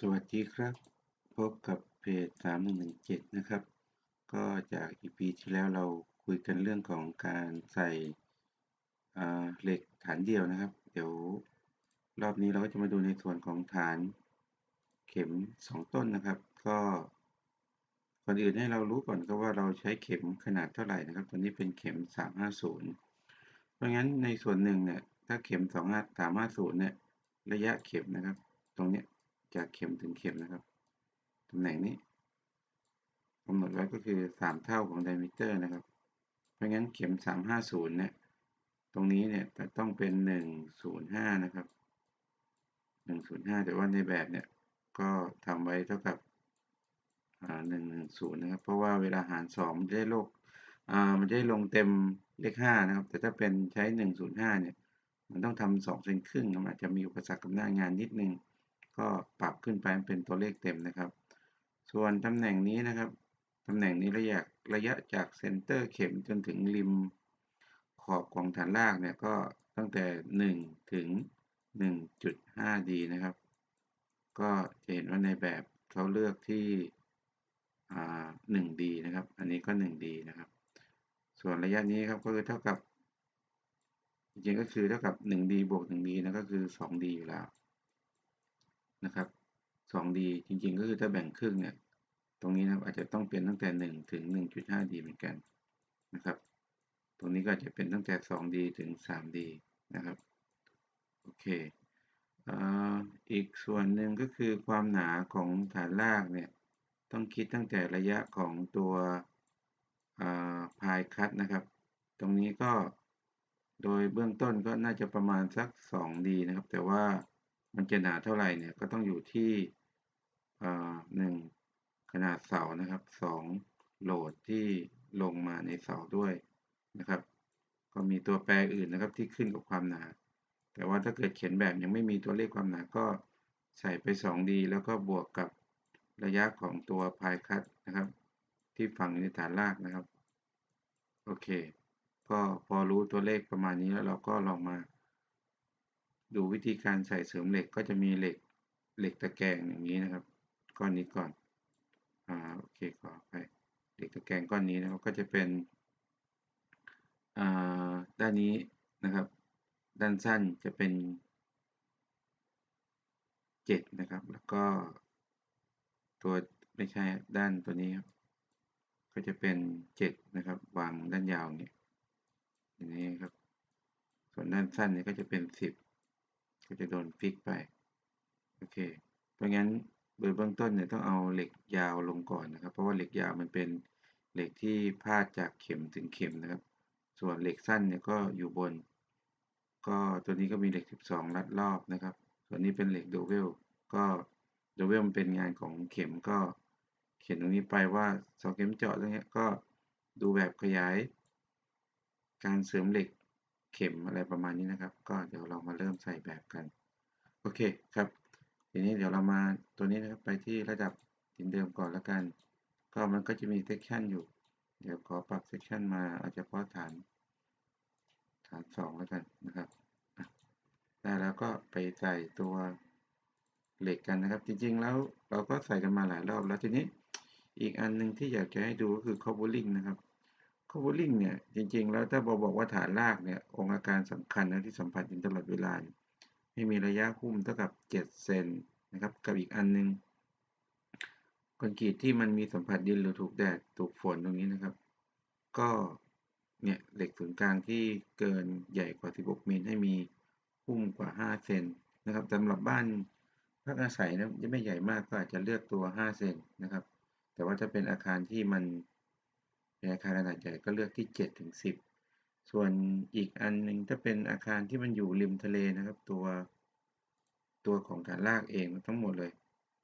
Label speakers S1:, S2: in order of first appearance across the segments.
S1: สวัสดีครับ พบกับเพจ 3117 นะครับ ก็จาก EP ที่แล้วเราคุยกันเรื่องของการใส่เหล็กฐานเดียวนะครับ เดี๋ยวรอบนี้เราก็จะมาดูในส่วนของฐานเข็ม 2 ต้นนะครับ ก็ก่อนอื่นให้เรารู้ก่อนก็ว่าเราใช้เข็มขนาดเท่าไหร่นะครับตัวนี้เป็นเข็ม 350 เพราะงั้นในส่วนหนึ่งเนี่ยถ้าเข็ม350เนี่ยระยะเข็มนะครับ ตรงนี้ จากเข็มถึงเข็มนะครับตำแหน่งนี้กำหนดไว้ก็คือ 3 เท่าของไดมิเตอร์นะครับ เพราะงั้นเข็ม 350 เนี่ย ตรงนี้เนี่ยจะต้องเป็น 105 นะครับ 105 แต่ว่าในแบบเนี่ย ก็ทำไว้เท่ากับ110 นะครับ เพราะว่าเวลาหาร 2 มันจะได้โลกมันจะได้ลงเต็มเลข 5 นะครับ แต่ถ้าเป็นใช้ 105 เนี่ย มันต้องทำ2เซนครึ่งมันอาจจะมีอุปสรรคกับหน้างานนิดนึง ก็ปรับขึ้นไปเป็นตัวเลขเต็มนะครับ ส่วนตำแหน่งนี้นะครับตำแหน่งนี้ระยะระยะจากเซนเตอร์เข็มจนถึงริมขอบของฐานรากเนี่ยก็ตั้งแต่ 1 ถึง 1.5D นะครับ ก็จะเห็นว่าในแบบเขาเลือกที่ 1D นะครับ อันนี้ก็ 1D นะครับ ส่วนระยะนี้ครับก็คือเท่ากับ จริงๆก็คือเท่ากับ 1D บวก 1D นะก็คือ 2D อยู่แล้ว นะครับ 2D จริงๆ ก็คือถ้าแบ่งครึ่งเนี่ย ตรงนี้นะอาจจะต้องเป็นตั้งแต่ 1 ถึง 1.5D เหมือนกันนะครับ ตรงนี้ก็จะเป็นตั้งแต่ 2D ถึง 3D นะครับ โอเคอีกส่วนหนึ่งก็คือความหนาของฐานรากเนี่ย ต้องคิดตั้งแต่ระยะของตัวพายคัตนะครับ ตรงนี้ก็โดยเบื้องต้นก็น่าจะประมาณสัก 2D นะครับ แต่ว่า มันจะหนาเท่าไหร่เนี่ยก็ต้องอยู่ที่หนึ่งขนาดเสานะครับสองโหลดที่ลงมาในเสาด้วยนะครับ ก็มีตัวแปรอื่นนะครับที่ขึ้นกับความหนา แต่ว่าถ้าเกิดเขียนแบบยังไม่มีตัวเลขความหนาก็ใส่ไป 2D แล้วก็บวกกับระยะของตัวพายคัตนะครับ ที่ฝังในฐานรากนะครับ โอเค ก็พอรู้ตัวเลขประมาณนี้แล้วเราก็ลองมา ดูวิธีการใส่เสริมเหล็กก็จะมีเหล็กเหล็กตะแกรงอย่างนี้นะครับ ก้อนนี้ก่อนอ่าโอเคขอไปเหล็กตะแกรงก้อนนี้นะครับก็จะเป็นอ่าด้านนี้นะครับ ด้านสั้นจะเป็น 7 นะครับ แล้วก็ตัวไม่ใช่ด้านตัวนี้ครับก็จะเป็น 7 นะครับ วางด้านยาวเนี่ยอย่างนี้ครับ ส่วนด้านสั้นเนี่ยก็จะเป็น 10 ก็จะโดนฟิกไป โอเค เพราะงั้นโดยเบื้องต้นเนี่ยต้องเอาเหล็กยาวลงก่อนนะครับ เพราะว่าเหล็กยาวมันเป็นเหล็กที่พาดจากเข็มถึงเข็มนะครับ ส่วนเหล็กสั้นเนี่ยก็อยู่บน ก็ตัวนี้ก็มีเหล็ก 12 รัดรอบนะครับ ส่วนนี้เป็นเหล็กโดเวล ก็โดเวลมันเป็นงานของเข็มก็เขียนตรงนี้ไปว่าเสาเข็มเจาะตรงนี้ก็ดูแบบขยาย การเสริมเหล็ก เข็มอะไรประมาณนี้นะครับ ก็เดี๋ยวเรามาเริ่มใส่แบบกัน โอเคครับ ทีนี้เดี๋ยวเรามาตัวนี้นะครับไปที่ระดับหินเดิมก่อนแล้วกัน ก็มันก็จะมีเซกชันอยู่ เดี๋ยวขอปรับเซกชันมาเอาเฉพาะฐาน ฐานสองแล้วกันนะครับได้แล้วก็ไปใส่ตัวเหล็กกันนะครับ จริงๆแล้วเราก็ใส่กันมาหลายรอบแล้วทีนี้อีกอันหนึ่งที่อยากจะให้ดูก็คือ covering นะครับ covering เนี่ยจริงๆ แล้วถ้าบอกบอกว่าฐานรากเนี่ยองค์อาการสำคัญนะที่สัมผัสอยู่ตลอดเวลาให้มีระยะหุ้มเท่ากับ 7 เซนนะครับกับอีกอันนึงคอนกรีตที่มันมีสัมผัสดินหรือถูกแดดถูกฝนตรงนี้นะครับ ก็เนี่ยเหล็กศูนย์กลางที่เกินใหญ่กว่า 16 มิลให้มีหุ้มกว่า 5 เซนนะครับสำหรับบ้านพักอาศัยนะยังไม่ใหญ่มากก็อาจจะเลือกตัว 5 เซนนะครับ แต่ว่าถ้าเป็นอาคารที่มัน อาคารขนาดใหญ่ก็เลือกที่7ถึง10 ส่วนอีกอันหนึ่งถ้าเป็นอาคารที่มันอยู่ริมทะเลนะครับตัวตัวของฐานรากเองทั้งหมดเลย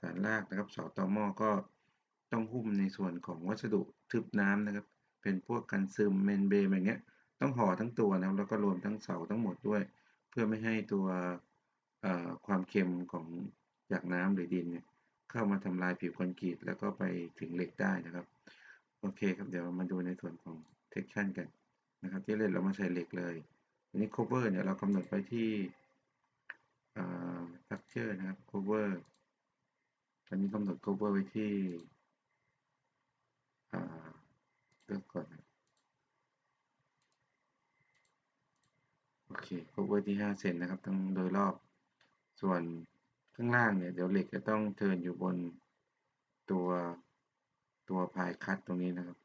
S1: ฐานรากนะครับเสาตอหม้อก็ต้องหุ้มในส่วนของวัสดุทึบน้ำนะครับ เป็นพวกกันซึมเมนเบมอย่างเงี้ยต้องห่อทั้งตัวนะครับแล้วก็รวมทั้งเสาทั้งหมดด้วย เพื่อไม่ให้ตัวความเค็มของจากน้ำหรือดินเนี่ยเข้ามาทำลายผิวคอนกรีตแล้วก็ไปถึงเหล็กได้นะครับ โอเคครับ เดี๋ยวมาดูในส่วนของ section กันนะครับ ที่เล่นเรามาใช้เหล็กเลยอันนี้ cover เนี่ยเรากำหนดไปที่ structure นะครับ cover ตอนนี้กำหนด cover ไว้ที่เลือกก่อนนะโอเค cover ที่5เซนนะครับทั้งโดยรอบ ส่วนข้างล่างเนี่ย เดี๋ยวเหล็กจะต้องเทินอยู่บนตัว ตัวพายคัตตรงนี้นะครับ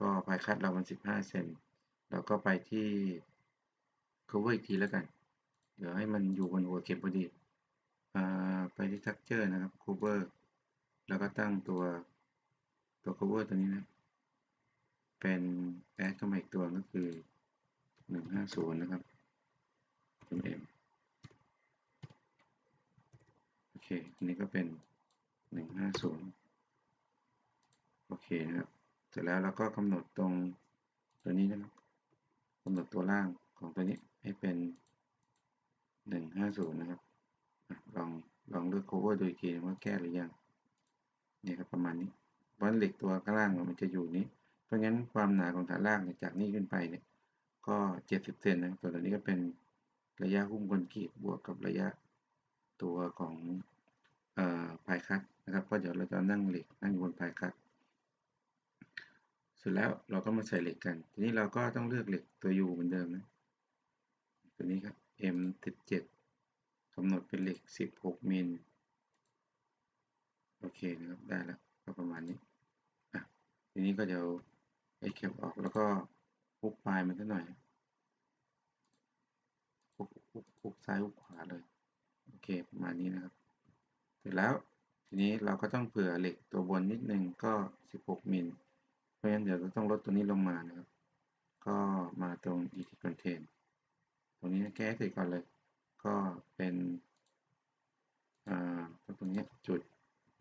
S1: ก็พายคัตเรามัน 15 เซนเราก็ไปที่ cover อีกทีแล้วกัน เดี๋ยวให้มันอยู่บนหัวเข็มพอดีไปที่ structure นะครับ cover แล้วก็ตั้งตัวตัว cover ตัวนี้นะ เป็น add เข้ามาอีกตัวก็คือ 150 นะครับ mm โอเคอันนี้ก็เป็น 150 เคนะครับ เสร็จแล้วเราก็กำหนดตรงตัวนี้นะครับกำหนดตัวล่างของตัวนี้ให้เป็น 150 นะครับ ลองลองเลือก cover ดูอีกทีว่าแก้หรือยัง นี่ครับประมาณนี้เพราะเหล็กตัวข้างล่างมันจะอยู่นี้ เพราะงั้นความหนาของฐานล่างจากนี้ขึ้นไปเนี่ย ก็ 70 เซนนะตัวนี้ก็เป็นระยะหุ้มคอนกรีตบวกกับระยะตัวของเอ่อพายคัตนะครับ เพราะเดี๋ยวเราจะนั่งเหล็กนั่งบนพายคัต สร็จแล้วเราก็มาใส่เหล็กกัน ทีนี้เราก็ต้องเลือกเหล็กตัว U เหมือนเดิมนะ ตัวนี้ครับ M17 กำหนดเป็นเหล็ก 16 มิล โอเคนะครับ ได้แล้ว ก็ประมาณนี้ อะ ทีนี้ก็เดี๋ยวไอ้เข็บออกแล้วก็พุกปลายมันสักหน่อยพุกพุกพุกซ้ายพุกขวาเลย โอเค ประมาณนี้นะครับ เสร็จแล้ว ทีนี้เราก็ต้องเผื่อเหล็กตัวบนนิดนึงก็ 16 มิล ราะฉะนั้นเดี๋ยวเราต้องลดตัวนี้ลงมานะครับ ก็มาตรง ET contain ตรงนี้แก้เสร็จก่อนเลย ก็เป็นอ่าตรงนี้จุด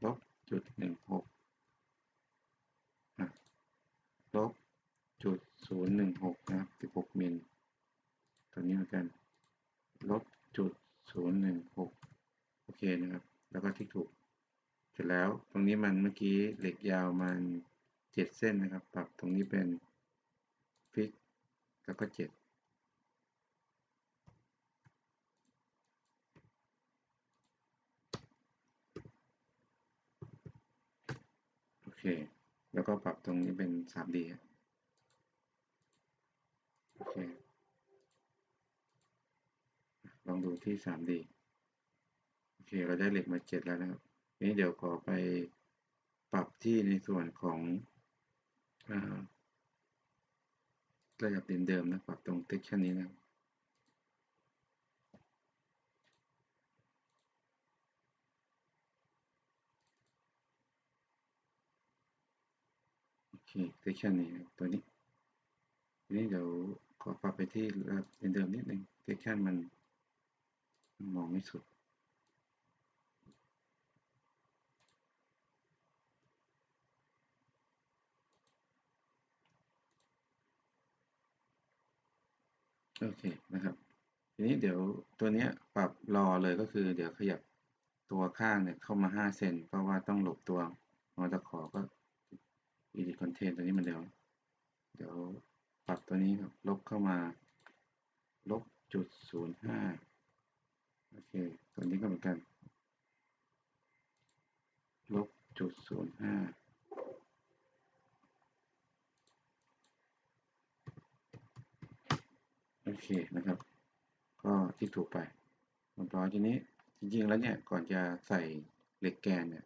S1: ลบจุดหนึ่งหกลบจุดศูนย์หนึ่งหกนะครับสิบหกมิลตัวนี้เหมือนกันลบจุดศูนย์หนึ่งหกโอเคนะครับ แล้วก็ที่ถูก เสร็จแล้วตรงนี้มันเมื่อกี้เหล็กยาวมัน เจ็ดเส้นนะครับ ปรับตรงนี้เป็นฟิกแล้วก็เจ็ดโอเค แล้วก็ปรับตรงนี้เป็น 3D โอเค ลองดูที่ 3D โอเค เราได้เหล็กมา7แล้วนะครับนี้เดี๋ยวขอไปปรับที่ในส่วนของ ระดับเดิมๆนะปรับตรง texture นี้นะโอเค texture นี้ตัวนี้ทีนี้เดี๋ยวขอปรับไปที่ระดับเดิมนิดนึง texture มันมองไม่สุด โอเคนะครับทีนี้เดี๋ยวตัวนี้ปรับรอเลยก็คือเดี๋ยวขยับตัวข้างเนี่ยเข้ามา 5 เซนเพราะว่าต้องหลบตัวมอตะขอก็ edit content ตัวนี้มันเดียวเดี๋ยวปรับตัวนี้ครับลบเข้ามาลบจุดศูนย์ห้าโอเคตัวนี้ก็เหมือนกันลบจุดศูนย์ห้า โอเคนะครับ ก็ที่ถูกไปเรียบร้อยทีนี้จริงๆแล้วเนี่ยก่อนจะใส่เหล็กแกนเนี่ย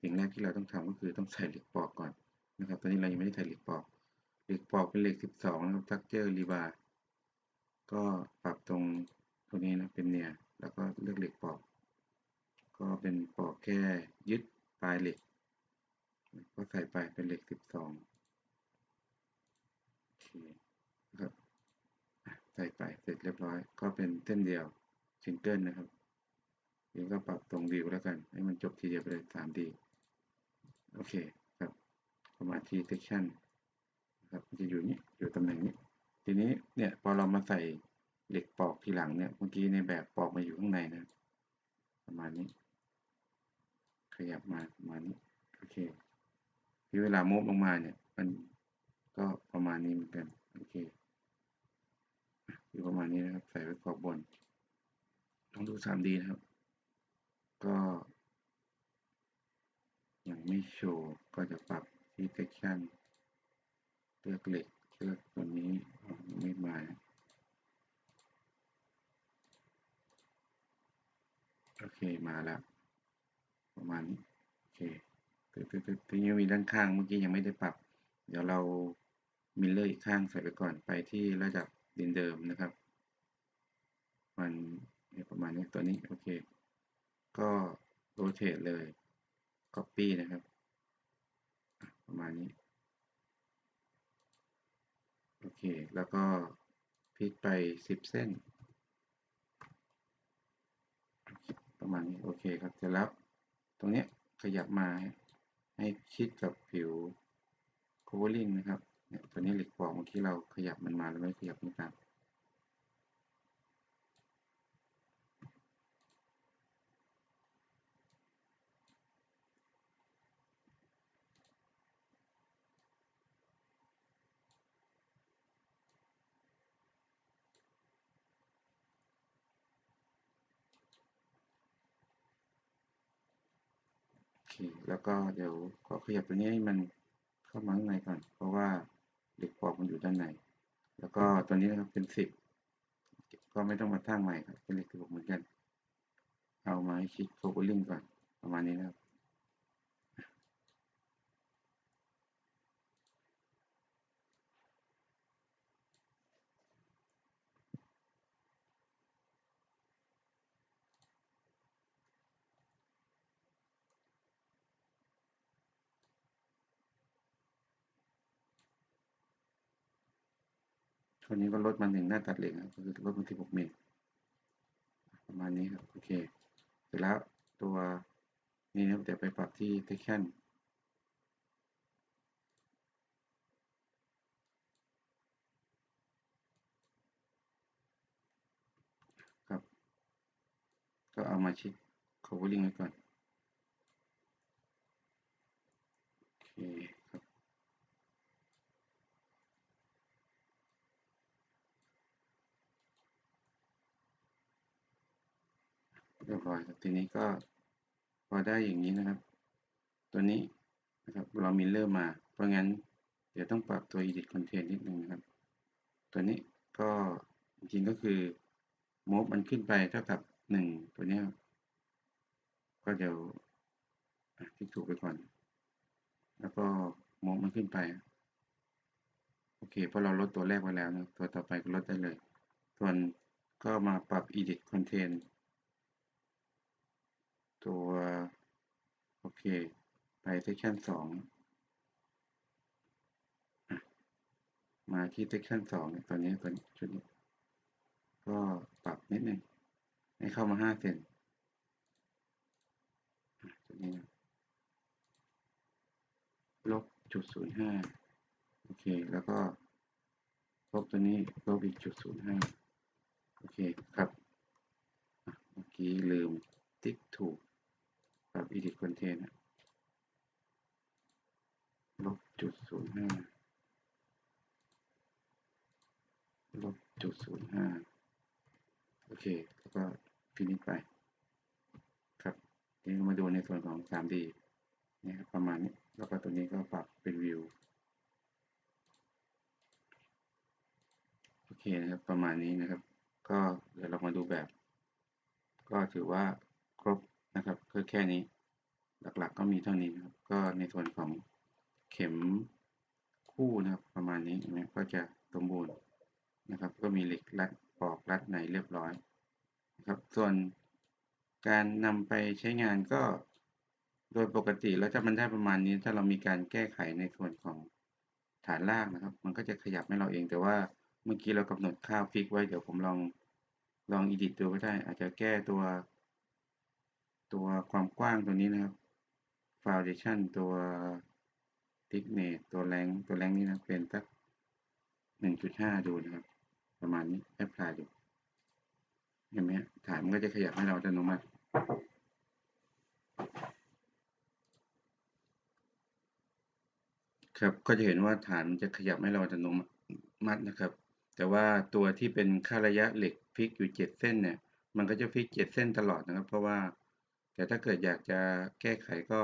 S1: สิ่งแรกที่เราต้องทำก็คือต้องใส่เหล็กปอกก่อนนะครับ ตอนนี้เรายังไม่ได้ใส่เหล็กปอก เหล็กปอกเป็นเหล็ก 12 นะครับ structure rebar ก็ปรับตรงตรงนี้นะเป็นเนี่ยแล้วก็เลือกเหล็กปอก ก็เป็นปอกแค่ยึดปลายเหล็ก ก็ใส่ไปเป็นเหล็ก 12โอเค ใส่ไปเสร็จเรียบร้อย ก็เป็นเส้นเดียวซิงเกิลนะครับเดี๋ยวก็ปรับตรงวิวแล้วกัน ให้มันจบทีเดียวไปเลย 3D โอเคครับประมาณที่ section นะครับจะอยู่นี้อยู่ตำแหน่งนี้ ทีนี้เนี่ยพอเรามาใส่เหล็กปอกทีหลังเนี่ยเมื่อกี้ในแบบปอกมาอยู่ข้างในนะ ประมาณนี้ ขยับมาประมาณนี้โอเคที่เวลาโมบลงมาเนี่ย มันก็ประมาณนี้เหมือนกันโอเค อยู่ประมาณนี้นะครับ ใส่ไว้ขอบบนลองดู 3D นะครับ ก็ ยังไม่โชว์ ก็จะปรับที่ section เลือกเหล็กเลือกตัวนี้ไม่มาโอเคมาแล้ว ประมาณนี้โอเคตึ๊ดตึ๊ดตึ๊ดทีนี้มีด้านข้างเมื่อกี้ยังไม่ได้ปรับ เดี๋ยวเรามิลเลอร์อีกข้างใส่ไปก่อนไปที่ระดับ ดินเดิมนะครับ มันประมาณนี้ตัวนี้โอเค ก็โรเ t ตเลย Copy นะครับ ประมาณนี้ โอเค แล้วก็พลิกไป 10 เส้น ประมาณนี้ โอเคครับเสร็จแล้วตรงนี้ขยับมาให้ชิดกับผิว covering นะครับ เนี่ยตัวนี้เหล็กปอกเมื่อกี้เราขยับมันมาแล้วไม่ขยับไม่ตามโอเคแล้วก็เดี๋ยวขอขยับตัวนี้ให้มันเข้ามาข้างในก่อน เพราะว่า หล็กปอกมันอยู่ด้านใน แล้วก็ตัวนี้นะครับเป็นสิบก็ไม่ต้องมาสร้างใหม่ครับเป็นเหล็กสิบหกเหมือนกัน เอามาให้ชิดโฟกัสลิงก่อนประมาณนี้นะครับ ตัวนี้ก็ลดมาหนึ่งหน้าตัดเหล็กนะครับก็คือลดมา16มิลประมาณนี้ครับ โอเค เสร็จแล้วตัวนี้นะเดี๋ยวไปปรับที่ section ครับ ก็เอามาชิด covering ไว้ก่อน โอเคครับ เรียบร้อยครับทีนี้ก็พอได้อย่างนี้นะครับ ตัวนี้นะครับเรามิลเลอร์มา เพราะงั้นเดี๋ยวต้องปรับตัว edit content นิดนึงนะครับ ตัวนี้ก็จริงก็คือ move มันขึ้นไปเท่ากับหนึ่งตัวเนี้ยก็เดี๋ยวอะที่ถูกไปก่อน แล้วก็ move มันขึ้นไป โอเคเพราะเราลดตัวแรกไว้แล้วนะตัวต่อไปก็ลดได้เลย ส่วนก็มาปรับ edit content ตัวโอเค ไป section สองมาที่ section สองเนี่ยตัวนี้ตัวนี้ชุดนี้ ก็ปรับนิดนึงให้เข้ามาห้าเซนอะตัวนี้นะลบจุดศูนย์ห้าโอเค แล้วก็ลบตัวนี้ลบอีกจุดศูนย์ห้าโอเคครับอะเมื่อกี้ลืมติ๊กถูก ปรับ edit content นลบจุดศูนย์ห้าลบจุดศูนย์ห้าโอเค แล้วก็ฟินิชไป ครับทีนี้มาดูในส่วนของ 3D นี่ครับประมาณนี้ แล้วก็ตัวนี้ก็ปรับเป็นวิว โอเคนะครับ ประมาณนี้นะครับ ก็เดี๋ยวเรามาดูแบบ ก็ถือว่าครบ นะครับก็แค่นี้หลักๆก็มีเท่านี้นะครับ ก็ในส่วนของเข็มคู่นะครับ ประมาณนี้นะก็จะสมบูรณ์นะครับ ก็มีเหล็กรัดปอกรัดในเรียบร้อยนะครับ ส่วนการนำไปใช้งานก็โดยปกติแล้วถ้ามันได้ประมาณนี้ ถ้าเรามีการแก้ไขในส่วนของฐานรากนะครับ มันก็จะขยับให้เราเองแต่ว่าเมื่อกี้เรากำหนดค่าฟิกไว้เดี๋ยวผมลองลอง edit ดูก็ได้ อาจจะแก้ตัว ตัวความกว้างตัวนี้นะครับ foundation ตัว thickness ตัวแรงตัวแรงนี้นะเป็นสัก1.5 ดูนะครับ ประมาณนี้ apply ดูเห็นไหมฐานมันก็จะขยับให้เราอัตโนมัติครับก็จะเห็นว่าฐานมันจะขยับให้เราอัตโนมัตินะครับ แต่ว่าตัวที่เป็นค่าระยะเหล็กฟิกอยู่เจ็ดเส้นเนี่ย มันก็จะฟิกเจ็ดเส้นตลอดนะครับ เพราะว่า แต่ถ้าเกิดอยากจะแก้ไขก็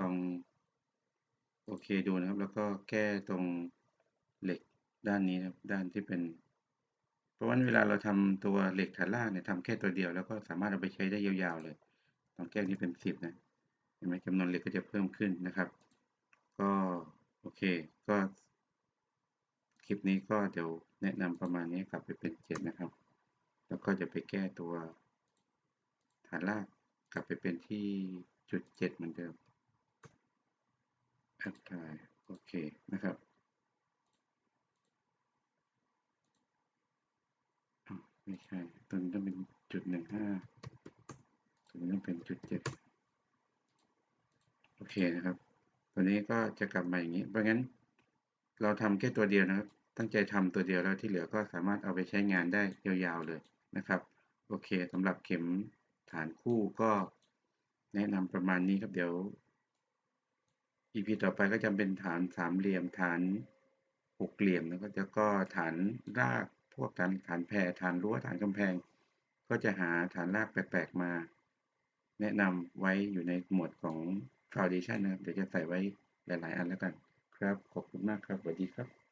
S1: ลองโอเคดูนะครับ แล้วก็แก้ตรงเหล็กด้านนี้นะครับด้านที่เป็น เพราะว่าเวลาเราทำตัวเหล็กฐานรากเนี่ยทำแค่ตัวเดียว แล้วก็สามารถเอาไปใช้ได้ยาวๆเลยลองแก้นี้เป็นสิบนะเห็นไหมจำนวนเหล็กก็จะเพิ่มขึ้นนะครับ ก็โอเคก็คลิปนี้ก็เดี๋ยวแนะนำประมาณนี้กลับไปเป็นเจ็ดนะครับ แล้วก็จะไปแก้ตัวฐานราก กลับไปเป็นที่จุดเจ็ดเหมือนเดิมแอปพลายโอเคนะครับไม่ใช่ตัวนี้ต้องเป็นจุดหนึ่งห้าตัวนี้ต้องเป็นจุดเจ็ดโอเคนะครับ ตัวนี้ก็จะกลับมาอย่างนี้ เพราะงั้น เราทำแค่ตัวเดียวนะครับ ตั้งใจทำตัวเดียวแล้วที่เหลือก็สามารถเอาไปใช้งานได้ยาวๆเลยนะครับ โอเคสำหรับเข็ม ฐานคู่ก็แนะนำประมาณนี้ครับเดี๋ยว EP ต่อไปก็จะเป็นฐานสามเหลี่ยมฐานหกเหลี่ยมแล้วก็จะก็ฐานรากพวกฐานฐานแพรฐานรั้วฐานกำแพง ก็จะหาฐานรากแปลกๆมา แนะนำไว้อยู่ในหมวดของ Foundation นะครับเดี๋ยวจะใส่ไว้หลายๆ อันแล้วกัน ครับ ขอบคุณมากครับสวัสดีครับ